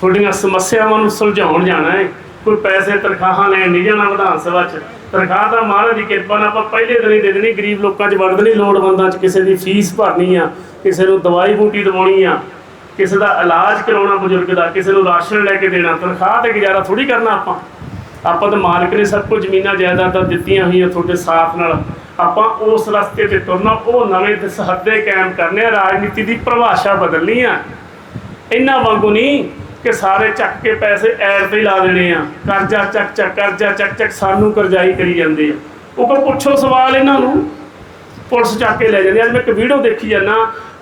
ਤੁਹਾਡੀਆਂ ਸਮੱਸਿਆਵਾਂ ਨੂੰ ਸੁਲਝਾਉਣ ਜਾਣਾ ਹੈ ਕੋਈ ਪੈਸੇ, ਤਨਖਾਹਾਂ ਲੈਣ ਨਹੀਂ ਜਾਣਾ ਵਿਧਾਨ ਸਭਾ 'ਚ। ਤਨਖਾਹ ਤਾਂ ਮਹਾਰਾਜ ਦੀ ਕਿਰਪਾ ਨਾਲ ਆਪਾਂ ਪਹਿਲੇ ਦਿਨ ਹੀ ਦੇ ਦੇਣੀ। ਗਰੀਬ ਲੋਕਾਂ 'ਚ ਵੰਡਣੀ ਲੋੜਵੰਦਾਂ 'ਚ ਕਿਸੇ ਦੀ ਫੀਸ ਭਰਨੀ ਆ। ਕਿਸੇ ਨੂੰ ਦਵਾਈ ਬੂਟੀ ਦਵਾਉਣੀ ਆ। ਕਿਸੇ ਦਾ ਇਲਾਜ ਕਰਾਉਣਾ ਬਜ਼ੁਰਗ ਦਾ, ਕਿਸੇ ਨੂੰ ਰਾਸ਼ਨ ਲੈ ਕੇ ਦੇਣਾ, ਤਨਖਾਹ ਤੇ ਗੁਜ਼ਾਰਾ ਥੋੜੀ ਕਰਨਾ ਆਪਾਂ। ਆਪਾਂ ਤਾਂ ਮਾਲਕ ਨੇ ਸਭ ਕੁਝ ਜ਼ਮੀਨਾਂ ਜਾਇਦਾਦਾਂ ਦਿੱਤੀਆਂ ਹੋਈਆਂ ਤੁਹਾਡੇ ਸਾਥ ਨਾਲ। ਆਪਾਂ ਉਸ ਰਸਤੇ ਤੇ ਤੁਰਨਾ, ਉਹ ਨਵੇਂ ਤੇ ਕਾਇਮ ਕਰਨੇ ਆ, ਰਾਜਨੀਤੀ ਦੀ ਪਰਿਭਾਸ਼ਾ ਬਦਲਣੀ ਆ। ਇਹਨਾਂ ਵਾਂਗੂ ਨਹੀਂ ਕਿ ਸਾਰੇ ਚੱਕ ਕੇ ਪੈਸੇ ਐਡ ਤੇ ਲਾ ਦੇਣੇ ਆ। ਕਰਜ਼ਾ ਚੱਕ ਚੱਕ, ਕਰਜ਼ਾ ਚੱਕ ਚੱਕ ਸਾਨੂੰ ਕਰਜ਼ਾਈ ਕਰੀ ਜਾਂਦੇ ਆ। ਉਹ ਕੋ ਪੁੱਛੋ ਸਵਾਲ ਇਹਨਾਂ ਨੂੰ। ਪੁਲਿਸ ਚੱਕ ਕੇ ਲੈ ਜਾਂਦੇ ਅੱਜ ਮੈਂ ਇੱਕ ਵੀਡੀਓ ਦੇਖੀ ਜਾਂਦਾ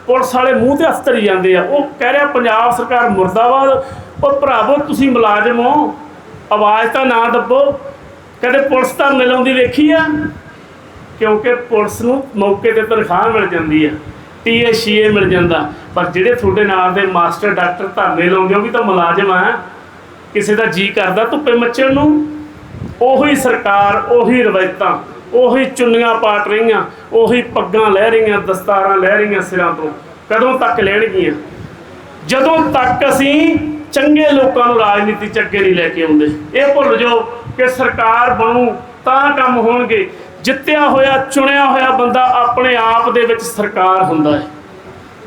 ਪੁਲਿਸ ਵਾਲੇ ਮੂੰਹ ਤੇ ਅਸਤਰੀ ਜਾਂਦੇ ਆ। ਉਹ ਕਹਿ ਰਿਹਾ, ਪੰਜਾਬ ਸਰਕਾਰ ਮੁਰਦਾਬਾਦ, ਉਹ ਭਰਾਵੋ, ਤੁਸੀਂ ਮੁਲਾਜ਼ਮ ਹੋ। ਆਵਾਜ਼ ਤਾਂ ਨਾ ਦੱਬੋ। ਕਦੇ ਪੁਲਿਸ ਤਾਂ ਮਿਲਾਉਂਦੀ ਵੇਖੀ ਆ। ਕਿਉਂਕਿ ਪੁਲਿਸ ਨੂੰ ਮੌਕੇ ਤੇ ਤਨਖਾਹ ਮਿਲ ਜਾਂਦੀ ਆ। ਟੀਏਸੀਏ ਮਿਲ ਜਾਂਦਾ। ਪਰ ਜਿਹੜੇ ਤੁਹਾਡੇ ਨਾਲ ਦੇ ਮਾਸਟਰ, ਡਾਕਟਰ ਧਰਨੇ ਲਾਉਂਦੇ ਉਹ ਵੀ ਤਾਂ ਮੁਲਾਜ਼ਮ ਆ। ਕਿਸੇ ਦਾ ਜੀ ਕਰਦਾ ਧੁੱਪੇ ਮੱਚਣ ਨੂੰ। ਉਹੀ ਸਰਕਾਰ, ਉਹੀ ਰਵਾਇਤਾਂ। ਉਹੀ ਚੁੰਨੀਆਂ ਪਾਟ ਰਹੀਆਂ, ਉਹੀ ਪੱਗਾਂ ਲੈ ਰਹੀਆਂ, ਦਸਤਾਰਾਂ ਲੈ ਰਹੀਆਂ ਸਿਰਾਂ ਤੋਂ। ਕਦੋਂ ਤੱਕ ਲੈਣਗੀਆਂ? ਜਦੋਂ ਤੱਕ ਅਸੀਂ ਚੰਗੇ ਲੋਕਾਂ ਨੂੰ ਰਾਜਨੀਤੀ ਚ ਅੱਗੇ ਨਹੀਂ ਲੈ ਕੇ ਆਉਂਦੇ। ਇਹ ਭੁੱਲ ਜਾਓ ਕਿ ਸਰਕਾਰ ਬਣੂ ਤਾਂ ਕੰਮ ਹੋਣਗੇ। ਜਿੱਤਿਆ ਹੋਇਆ, ਚੁਣਿਆ ਹੋਇਆ ਬੰਦਾ ਆਪਣੇ ਆਪ ਦੇ ਵਿੱਚ ਸਰਕਾਰ ਹੁੰਦਾ ਹੈ।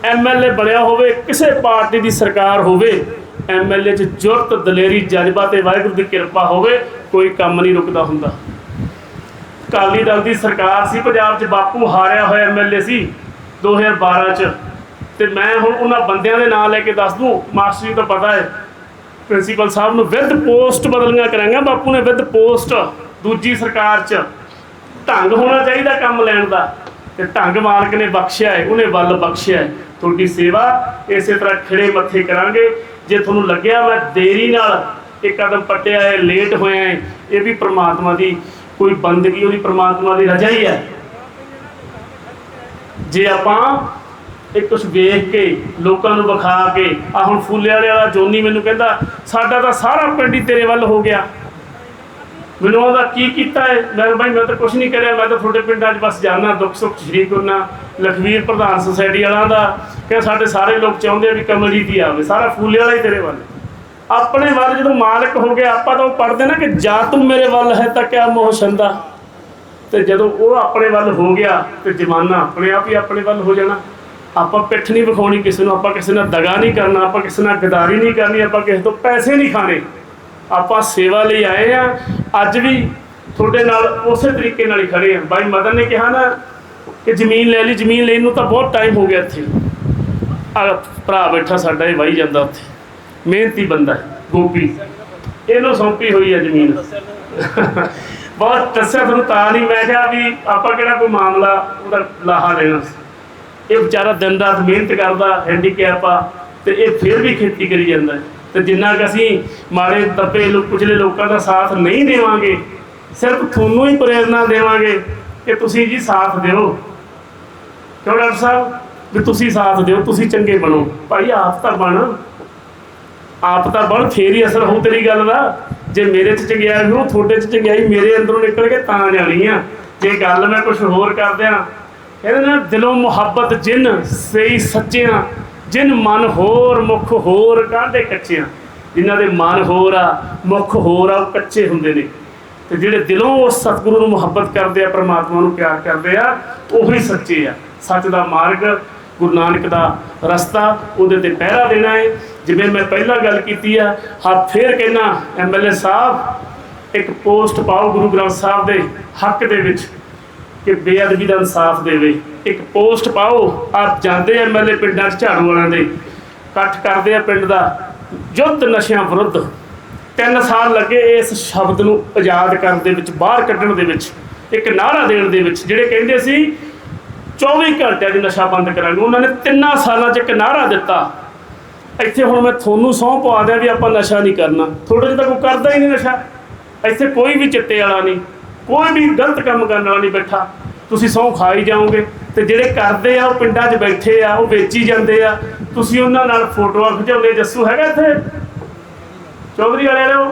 ਐਮਐਲਏ ਬਣਿਆ ਹੋਵੇ, ਕਿਸੇ ਪਾਰਟੀ ਦੀ ਸਰਕਾਰ ਹੋਵੇ ਐਮਐਲਏ 'ਚ ਜੁਰਤ, ਦਲੇਰੀ, ਜਜ਼ਬਾ ਤੇ ਵਾਹਿਗੁਰੂ ਦੀ ਕਿਰਪਾ ਹੋਵੇ, ਕੋਈ ਕੰਮ ਨਹੀਂ ਰੁਕਦਾ ਹੁੰਦਾ। ਅਕਾਲੀ ਦਲ ਦੀ ਸਰਕਾਰ ਸੀ, ਪੰਜਾਬ 'ਚ ਬਾਪੂ ਹਾਰਿਆ ਹੋਇਆ ਐਮਐਲਏ ਸੀ 2012 'ਚ। ਤੇ ਮੈਂ ਹੁਣ ਉਹਨਾਂ ਬੰਦਿਆਂ ਦੇ ਨਾਂ ਲੈ ਕੇ ਦੱਸ ਦੂੰ, ਮਾਸਟਰ ਜੀ ਤਾਂ ਪਤਾ ਹੈ, ਪ੍ਰਿੰਸੀਪਲ ਸਾਹਿਬ ਨੂੰ ਵਿਦ ਪੋਸਟ ਬਦਲੀਆਂ ਕਰਾਂਗਾ, ਬਾਪੂ ਨੇ ਵਿਦ ਪੋਸਟ ਦੂਜੀ ਸਰਕਾਰ 'ਚ। ਢੰਗ ਹੋਣਾ ਚਾਹੀਦਾ ਕੰਮ ਲੈਣ ਦਾ, ਤੇ ਢੰਗ ਮਾਲਕ ਨੇ ਬਖਸ਼ਿਆ ਹੈ, ਉਹਨੇ ਵੱਲ ਬਖਸ਼ਿਆ ਹੈ। ਤੁਹਾਡੀ ਸੇਵਾ ਇਸੇ ਤਰ੍ਹਾਂ ਖਿੜੇ ਮੱਥੇ ਕਰਾਂਗੇ। ਜੇ ਤੁਹਾਨੂੰ ਲੱਗਿਆ ਮੈਂ ਦੇਰੀ ਨਾਲ ਇਹ ਕਦਮ ਪੱਟਿਆ ਹੈ, ਲੇਟ ਹੋਇਆ ਹੈ, ਇਹ ਵੀ ਪ੍ਰਮਾਤਮਾ ਦੀ ਕੋਈ ਬੰਦਗੀ ਉਹਦੀ ਪ੍ਰਮਾਤਮਾ ਦੀ ਰਜਾ ਹੀ ਹੈ। ਜੇ ਆਪਾਂ ਇਹ ਕੁਝ ਵੇਖ ਕੇ, ਲੋਕਾਂ ਨੂੰ ਵਿਖਾ ਕੇ ਆ ਹੁਣ ਫੁੱਲੇ ਵਾਲੇ ਵਾਲਾ ਜੋਨੀ ਮੈਨੂੰ ਕਹਿੰਦਾ, ਸਾਡਾ ਤਾਂ ਸਾਰਾ ਪਿੰਡ ਹੀ ਤੇਰੇ ਵੱਲ ਹੋ ਗਿਆ। ਮੈਨੂੰ ਉਹਦਾ ਕੀ ਕੀਤਾ ਹੈ? ਮੈਂ ਕਿਹਾ, ਭਾਈ, ਮੈਂ ਤਾਂ ਕੁਝ ਨਹੀਂ ਕਰਿਆ, ਮੈਂ ਤਾਂ ਤੁਹਾਡੇ ਪਿੰਡਾਂ 'ਚ ਬਸ ਜਾਣਾ, ਦੁੱਖ ਸੁੱਖ ਸ਼ਰੀਕ ਹੋਣਾ ਲਖਵੀਰ ਪ੍ਰਧਾਨ ਸੁਸਾਇਟੀ ਵਾਲਾ ਦਾ ਕਿ ਸਾਡੇ ਸਾਰੇ ਲੋਕ ਚਾਹੁੰਦੇ ਆ ਵੀ ਕਮਲੀ ਦੀ ਆਵੇ, ਸਾਰਾ ਫੂਲੇ ਵਾਲਾ ਹੀ ਤੇਰੇ ਵੱਲ ਆਪਣੇ ਵੱਲ ਜਦੋਂ ਮਾਲਕ ਹੋ ਗਿਆ, ਆਪਾਂ ਤਾਂ ਉਹ ਪੜਦੇ ਨਾ ਕਿ ਜਾਂ ਤੂੰ ਮੇਰੇ ਵੱਲ ਹੈ ਤਾਂ ਕਿਆ ਮੋਹ ਛੰਦਾ। ਤੇ ਜਦੋਂ ਉਹ ਆਪਣੇ ਵੱਲ ਹੋ ਗਿਆ ਤੇ ਜਮਾਨਾ ਆਪਣੇ ਆਪ ਹੀ ਆਪਣੇ ਵੱਲ ਹੋ ਜਾਣਾ। ਆਪਾਂ ਪਿੱਠ ਨਹੀਂ ਵਿਖਾਉਣੀ ਕਿਸੇ ਨੂੰ, ਆਪਾਂ ਕਿਸੇ ਨਾਲ ਦਗਾ ਨਹੀਂ ਕਰਨਾ, ਆਪਾਂ ਕਿਸੇ ਨਾਲ ਗਦਾਰੀ ਨਹੀਂ ਕਰਨੀ, ਆਪਾਂ ਕਿਸੇ ਤੋਂ ਪੈਸੇ ਨਹੀਂ ਖਾਣੇ। ਆਪਾਂ ਸੇਵਾ ਲਈ ਆਏ ਆ ਅੱਜ ਵੀ ਤੁਹਾਡੇ ਨਾਲ ਉਸੇ ਤਰੀਕੇ ਨਾਲ ਹੀ ਖੜੇ ਆ ਬਾਈ ਮਦਨ ਨੇ ਕਿਹਾ ਨਾ ਕਿ ਜ਼ਮੀਨ ਲੈ ਲਈ, ਜ਼ਮੀਨ ਲੈਣ ਨੂੰ ਤਾਂ ਬਹੁਤ ਟਾਈਮ ਹੋ ਗਿਆ ਇੱਥੇ। ਆ ਭਰਾ ਬੈਠਾ ਸਾਡਾ, ਇਹ ਵਾਈ ਜਾਂਦਾ ਉੱਥੇ। ਮਿਹਨਤੀ ਬੰਦਾ ਹੈ, ਗੋਪੀ। ਇਹਨੂੰ ਸੌਂਪੀ ਹੋਈ ਹੈ ਜ਼ਮੀਨ। ਬਹੁਤ ਦੱਸਿਆ ਤੁਹਾਨੂੰ ਤਾਂ ਨਹੀਂ ਮੈਂ ਕਿਹਾ ਵੀ ਆਪਾਂ ਕਿਹੜਾ ਕੋਈ ਮਾਮਲਾ ਉਹਦਾ ਲਾਹਾ ਦੇਣਾ ਇਹ ਵਿਚਾਰਾ ਦਿਨ ਰਾਤ ਮਿਹਨਤ ਕਰਦਾ ਹੈਂਡੀਕੈਪ ਆ ਤੇ ਇਹ ਫਿਰ ਵੀ ਖੇਤੀ ਕਰੀ ਜਾਂਦਾ ਤੇ ਜਿੰਨਾ ਕਿ ਅਸੀਂ ਮਾੜੇ ਦੱਬੇ ਲੋਕ ਕੁਚਲੇ ਲੋਕਾਂ ਦਾ ਸਾਥ ਨਹੀਂ ਦੇਵਾਂਗੇ ਸਿਰਫ ਤੁਹਾਨੂੰ ਹੀ ਪ੍ਰੇਰਣਾ ਦੇਵਾਂਗੇ ਕਿ ਤੁਸੀਂ ਜੀ ਸਾਥ ਦਿਓ। ਕਿਉਂ ਡਾਕਟਰ ਸਾਹਿਬ? ਵੀ ਤੁਸੀਂ ਸਾਥ ਦਿਓ ਤੁਸੀਂ ਚੰਗੇ ਬਣੋ। ਭਾਈ ਆਪ ਤਾਂ ਬਣ। ਆਪ ਤਾਂ ਬਣ ਫੇਰ ਹੀ ਅਸਰ ਹੋਊ ਤੇਰੀ ਗੱਲ ਦਾ। ਜੇ ਮੇਰੇ 'ਚ ਚੰਗਿਆਈ ਹੋ ਤੁਹਾਡੇ 'ਚ ਚੰਗਿਆਈ ਮੇਰੇ ਅੰਦਰੋਂ ਨਿਕਲ ਕੇ ਤਾਂ ਜਾਣੀ ਆ। ਜੇ ਗੱਲ ਮੈਂ ਕੁਝ ਹੋਰ ਕਰ ਦਿਆਂ ਕਹਿੰਦੇ ਨਾ ਦਿਲੋਂ ਮੁਹੱਬਤ ਜਿਨ ਸਈ ਸੱਚਿਆਂ, ਜਿਨ ਮਨ ਹੋਰ ਮੁਖ ਹੋਰ ਕਾਂਦੇ ਕੱਚਿਆਂ, ਜਿਨ੍ਹਾਂ ਦੇ ਮਨ ਹੋਰ ਆ, ਮੁਖ ਹੋਰ ਆ, ਉਹ ਕੱਚੇ ਹੁੰਦੇ ਨੇ। ਤੇ ਜਿਹੜੇ ਦਿਲੋਂ ਉਸ ਸਤਿਗੁਰੂ ਨੂੰ ਮੁਹੱਬਤ ਕਰਦੇ ਆ, ਪ੍ਰਮਾਤਮਾ ਨੂੰ ਪਿਆਰ ਕਰਦੇ ਆ, ਉਹੀ ਸੱਚੇ ਆ। ਸੱਚ ਦਾ ਮਾਰਗ ਗੁਰੂ ਨਾਨਕ ਦਾ ਰਸਤਾ, ਉਹਦੇ ਤੇ ਪਹਿਰਾ ਦੇਣਾ ਹੈ ਜਿਵੇਂ ਮੈਂ ਪਹਿਲਾਂ ਗੱਲ ਕੀਤੀ ਆ, ਹਾਂ, ਫੇਰ ਕਹਿਣਾ ਐਮਐਲਏ ਸਾਹਿਬ, ਇੱਕ ਪੋਸਟ ਪਾਓ ਗੁਰੂ ਗ੍ਰੰਥ ਸਾਹਿਬ ਦੇ ਹੱਕ ਦੇ ਵਿੱਚ ਕਿ ਬੇਅਦਬੀ ਦਾ ਇਨਸਾਫ ਦੇਵੇ। ਇੱਕ ਪੋਸਟ ਪਾਓ ਆਪ ਜਾਂਦੇ ਐਮਐਲਏ ਪਿੰਡਾਂ 'ਚ ਝਾੜੂ ਵਾਲਿਆਂ ਦੇ, ਇਕੱਠ ਕਰਦੇ ਆ ਪਿੰਡ ਦਾ ਯੁੱਧ ਨਸ਼ਿਆਂ ਵਿਰੁੱਧ। ਤਿੰਨ ਸਾਲ ਲੱਗੇ ਇਸ ਸ਼ਬਦ ਨੂੰ ਆਜ਼ਾਦ ਕਰਨ ਦੇ ਵਿੱਚ, ਬਾਹਰ ਕੱਢਣ ਦੇ ਵਿੱਚ, ਇੱਕ ਨਾਰਾ ਦੇਣ ਦੇ ਵਿੱਚ, ਜਿਹੜੇ ਕਹਿੰਦੇ ਸੀ 24 ਘੰਟਿਆਂ ਦੀ ਨਸ਼ਾ ਬੰਦ ਕਰਾਂਗੇ। ਉਹਨਾਂ ਨੇ ਤਿੰਨਾਂ ਸਾਲਾਂ 'ਚ ਇੱਕ ਨਾਰਾ ਦਿੱਤਾ। ਇੱਥੇ ਹੁਣ ਮੈਂ ਤੁਹਾਨੂੰ ਸਹੁੰ ਪਵਾ ਦਿਆਂ ਵੀ ਆਪਾਂ ਨਸ਼ਾ ਨਹੀਂ ਕਰਨਾ। ਥੋੜੇ ਜਿਹਾ ਤਾਂ ਕੋਈ ਕਰਦਾ ਹੀ ਨਹੀਂ ਨਸ਼ਾ। ਇੱਥੇ ਕੋਈ ਵੀ ਚਿੱਟੇ ਵਾਲਾ ਨਹੀਂ। ਕੋਈ ਵੀ ਗਲਤ ਕੰਮ ਕਰਨ ਵਾਲਾ ਨਹੀਂ ਬੈਠਾ। ਤੁਸੀਂ ਸਹੁੰ ਖਾਈ ਜਾਓਗੇ ਤੇ ਜਿਹੜੇ ਕਰਦੇ ਆ, ਉਹ ਪਿੰਡਾਂ 'ਚ ਬੈਠੇ ਆ, ਉਹ ਵੇਚੀ ਜਾਂਦੇ ਆ। ਤੁਸੀਂ ਉਹਨਾਂ ਨਾਲ ਫੋਟੋਆਂ ਖਿਚਾਉਂਦੇ। ਜੱਸੂ ਹੈਗਾ ਇੱਥੇ? ਚੌਧਰੀ ਵਾਲੇ ਵਾਲਿਓ,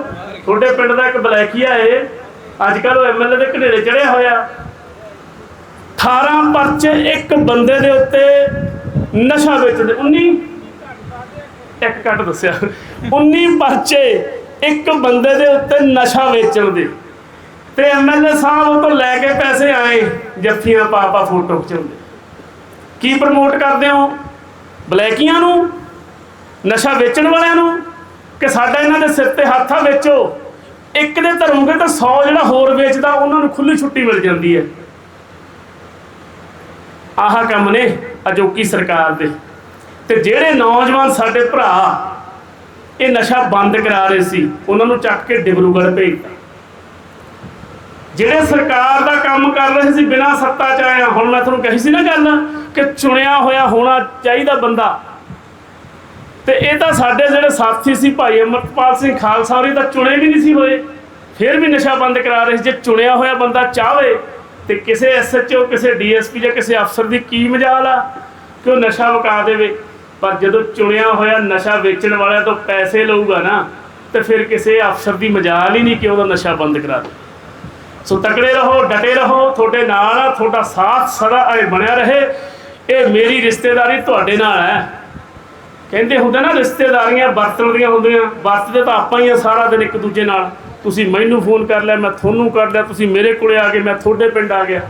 ਤੁਹਾਡੇ ਪਿੰਡ ਦਾ ਇੱਕ ਬਲੈਕੀਆ ਏ। ਅੱਜ ਕੱਲ ਉਹ ਐਮਐਲਏ ਦੇ ਘਨੇਰੇ ਚੜਿਆ ਹੋਇਆ। 18 ਪਰਚੇ ਇੱਕ ਬੰਦੇ ਦੇ ਉੱਤੇ ਨਸ਼ਾ ਵੇਚਦੇ। 19 ਇੱਕ ਕੱਟ ਦੱਸਿਆ। 19 ਪਰਚੇ ਇੱਕ ਬੰਦੇ ਦੇ ਉੱਤੇ ਨਸ਼ਾ ਵੇਚਣ ਦੇ। ਤੇ ਐਮਐਲਏ ਸਾਹਿਬ ਤੋਂ ਲੈ ਕੇ ਪੈਸੇ ਆਏ ਜੱਫੀਆਂ ਪਾਪਾ ਫੋਟੋ ਖਿਚਾਉਂਦੇ। ਕੀ ਪ੍ਰਮੋਟ ਕਰਦੇ ਹੋ? ਬਲੈਕੀਆਂ ਨੂੰ? ਨਸ਼ਾ ਵੇਚਣ ਵਾਲਿਆਂ ਨੂੰ? ਕਿ ਸਾਡਾ ਇਹਨਾਂ ਦੇ ਸਿਰ ਤੇ ਹੱਥ ਆ ਵੇਚੋ? ਇੱਕ ਦੇ ਧਰੋਂਗੇ ਤਾਂ 100 ਜਿਹੜਾ ਹੋਰ ਵੇਚਦਾ, ਉਹਨਾਂ ਨੂੰ ਖੁੱਲੀ ਛੁੱਟੀ ਮਿਲ ਜਾਂਦੀ ਹੈ। ਆਹ ਕੰਮ ਨੇ ਅਜੋਕੀ ਸਰਕਾਰ ਦੇ। ਤੇ ਜਿਹੜੇ ਨੌਜਵਾਨ ਸਾਡੇ ਭਰਾ ਇਹ ਨਸ਼ਾ ਬੰਦ ਕਰਾ ਰਹੇ ਸੀ, ਉਹਨਾਂ ਨੂੰ ਚੱਕ ਕੇ ਡਿਬਰੂਗੜ੍ਹ ਭੇਜਤਾ। ਜਿਹੜੇ ਸਰਕਾਰ ਦਾ ਕੰਮ ਕਰ ਰਹੇ ਸੀ ਬਿਨਾਂ ਸੱਤਾ ਚ ਆਇਆ, ਹੁਣ ਮੈਂ ਤੁਹਾਨੂੰ ਕਹੀ ਸੀ ਨਾ ਗੱਲ ਕਿ ਚੁਣਿਆ ਹੋਇਆ ਹੋਣਾ ਚਾਹੀਦਾ ਬੰਦਾ। ਤੇ ਇਹ ਤਾਂ ਸਾਡੇ ਜਿਹੜੇ ਸਾਥੀ ਸੀ ਭਾਈ ਅਮਰਪਾਲ ਸਿੰਘ ਖਾਲਸਾ ਹੋਰੀ ਤਾਂ ਚੁਣੇ ਵੀ ਨਹੀਂ ਸੀ ਹੋਏ, ਫਿਰ ਵੀ ਨਸ਼ਾ ਬੰਦ ਕਰਾ ਰਹੇ ਸੀ। ਜੇ ਚੁਣਿਆ ਹੋਇਆ ਬੰਦਾ ਚਾਹਵੇ ਤੇ ਕਿਸੇ ਐਸਐਚਓ ਕਿਸੇ ਡੀਐਸਪੀ ਜਾਂ ਕਿਸੇ ਅਫਸਰ ਦੀ ਕੀ ਮਜਾਲ ਆ ਕਿ ਉਹ ਨਸ਼ਾ ਵਕਾ ਦੇਵੇ। ਪਰ ਜਦੋਂ ਚੁਣਿਆ ਹੋਇਆ ਨਸ਼ਾ ਵੇਚਣ ਵਾਲਿਆਂ ਤੋਂ ਪੈਸੇ ਲਊਗਾ ਨਾ, ਤੇ ਫਿਰ ਕਿਸੇ ਅਫਸਰ ਦੀ ਮਜਾਲ ਹੀ ਨਹੀਂ ਕਿ ਉਹਦਾ ਨਸ਼ਾ ਬੰਦ ਕਰਾ ਦੇ। ਸੋ ਤਕੜੇ ਰਹੋ, ਡਟੇ ਰਹੋ, ਤੁਹਾਡੇ ਨਾਲ ਆ, ਤੁਹਾਡਾ ਸਾਥ ਸਦਾ ਐ ਬਣਿਆ ਰਹੇ। ਇਹ ਮੇਰੀ ਰਿਸ਼ਤੇਦਾਰੀ ਤੁਹਾਡੇ ਨਾਲ ਹੈ। ਕਹਿੰਦੇ ਹੁੰਦੇ ਨਾ, ਰਿਸ਼ਤੇਦਾਰੀਆਂ ਵਰਤਣ ਦੀਆਂ ਹੁੰਦੀਆਂ, ਵਰਤਦੇ ਤਾਂ ਆਪਾਂ ਹੀ ਆ ਸਾਰਾ ਦਿਨ ਇੱਕ ਦੂਜੇ ਨਾਲ। ਤੁਸੀਂ ਮੈਨੂੰ ਫੋਨ ਕਰ ਲਿਆ, ਮੈਂ ਤੁਹਾਨੂੰ ਕਰ ਲਿਆ, ਤੁਸੀਂ ਮੇਰੇ ਕੋਲੇ ਆ ਗਏ, ਮੈਂ ਤੁਹਾਡੇ ਪਿੰਡ ਆ ਗਿਆ।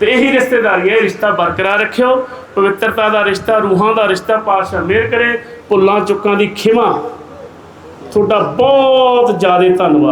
ਤੇ ਇਹੀ ਰਿਸ਼ਤੇਦਾਰੀਆਂ, ਇਹ ਰਿਸ਼ਤਾ ਬਰਕਰਾਰ ਰੱਖਿਓ। ਪਵਿੱਤਰਤਾ ਦਾ ਰਿਸ਼ਤਾ, ਰੂਹਾਂ ਦਾ ਰਿਸ਼ਤਾ ਪਾਸ਼ਾ ਮੇਰ ਕਰੇ, ਭੁੱਲਾਂ ਚੁੱਕਾਂ ਦੀ ਖਿਮਾ। ਤੁਹਾਡਾ ਬਹੁਤ ਜ਼ਿਆਦਾ ਧੰਨਵਾਦ।